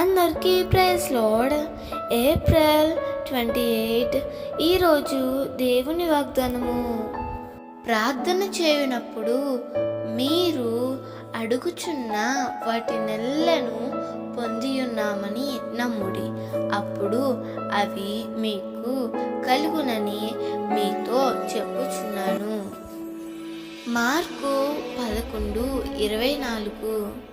అందరికీ praise lord April twenty eight ఈరోజు దేవుని వాగ్దానము. ప్రార్థన చేయునప్పుడు మీరు అడుగుచున్న వాటి నెల్లను పొందియున్నామని నమ్ముడి. అప్పుడు అవి మీకు కలుగునని మీతో చెప్పుచున్నాను. మార్కు పదకొండు ఇరవై నాలుగు.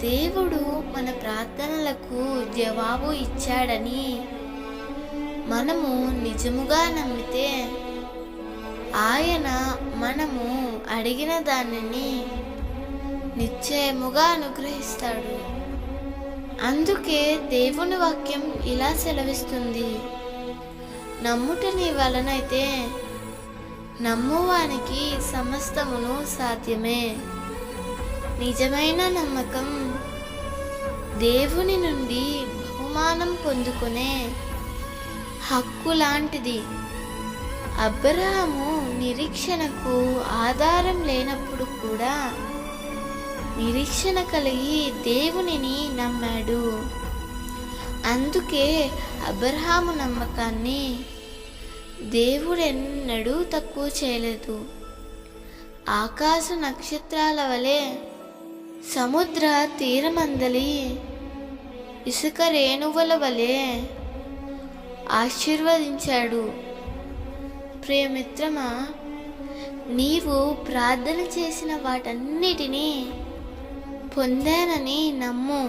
దేవుడు మన ప్రార్థనలకు జవాబు ఇచ్చాడని మనము నిజముగా నమ్మితే ఆయన మనము అడిగిన దానిని నిశ్చయముగా అనుగ్రహిస్తాడు. అందుకే దేవుని వాక్యం ఇలా సెలవిస్తుంది. నమ్ముట నీ వలనైతే నమ్మువానికి సమస్తమును సాధ్యమే. నిజమైన నమ్మకం. దేవుని నుండి బహుమానం పొందుకునే హక్కు లాంటిది. అబ్రహాము నిరీక్షణకు ఆధారం లేనప్పుడు కూడా నిరీక్షణ కలిగి దేవునిని నమ్మాడు. అందుకే అబ్రహాము నమ్మకాన్ని దేవుడెన్నడూ తక్కువ చేయలేదు. ఆకాశ నక్షత్రాల వలె సముద్ర తీరమందలి ఇసుక రేణువుల వలె ఆశీర్వదించాడు. ప్రియమిత్రమా నీవు ప్రార్థన చేసిన వాటన్నిటినీ పొందానని నమ్ము.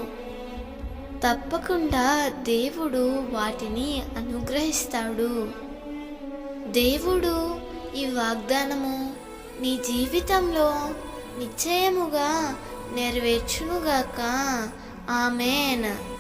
తప్పకుండా దేవుడు వాటిని అనుగ్రహిస్తాడు. దేవుడు ఈ వాగ్దానము నీ జీవితంలో నిశ్చయముగా నెరవేర్చునుగాక. ఆమెన్.